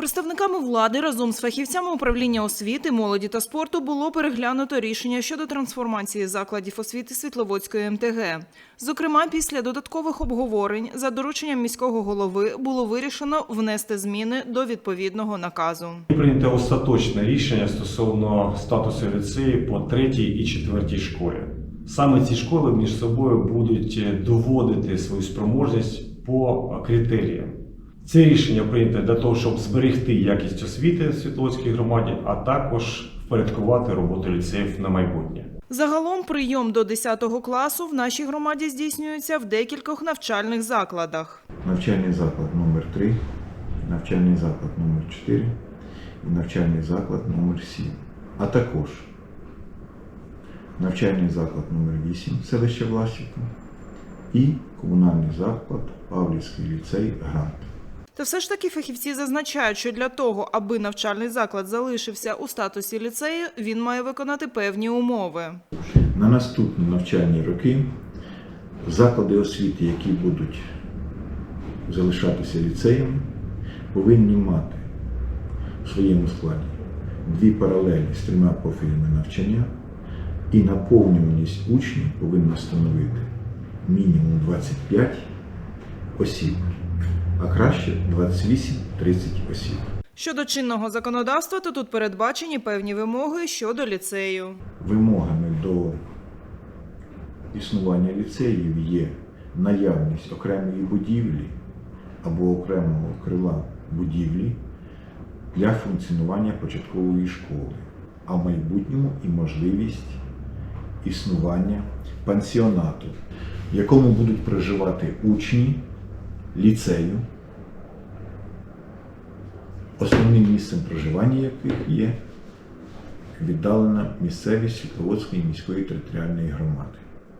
Представниками влади разом з фахівцями управління освіти, молоді та спорту було переглянуто рішення щодо трансформації закладів освіти Світловодської МТГ. Зокрема, після додаткових обговорень за дорученням міського голови було вирішено внести зміни до відповідного наказу. Прийнято остаточне рішення стосовно статусу ліцею по третій і четвертій школі. Саме ці школи між собою будуть доводити свою спроможність по критеріям. Це рішення прийнято для того, щоб зберегти якість освіти в Світловодській громаді, а також впорядкувати роботу ліцеїв на майбутнє. Загалом прийом до 10 класу в нашій громаді здійснюється в декількох навчальних закладах. навчальний заклад номер 3 навчальний заклад номер 4 і навчальний заклад номер 7 а також навчальний заклад номер 8 селище Власівка і комунальний заклад Павлівський ліцей Грант. Та все ж таки фахівці зазначають, що для того, аби навчальний заклад залишився у статусі ліцею, він має виконати певні умови. На наступні навчальні роки заклади освіти, які будуть залишатися ліцеєм, повинні мати в своєму складі дві паралелі з трьома профілями навчання, і наповнюваність учнів повинна становити мінімум 25 осіб, а краще 28-30 осіб. Щодо чинного законодавства, то тут передбачені певні вимоги щодо ліцею. Вимогами до існування ліцеїв є наявність окремої будівлі або окремого крила будівлі для функціонування початкової школи, а в майбутньому і можливість існування пансіонату, в якому будуть проживати учні ліцею, основним місцем проживання яких є віддалена місцевість Світловодської міської територіальної громади.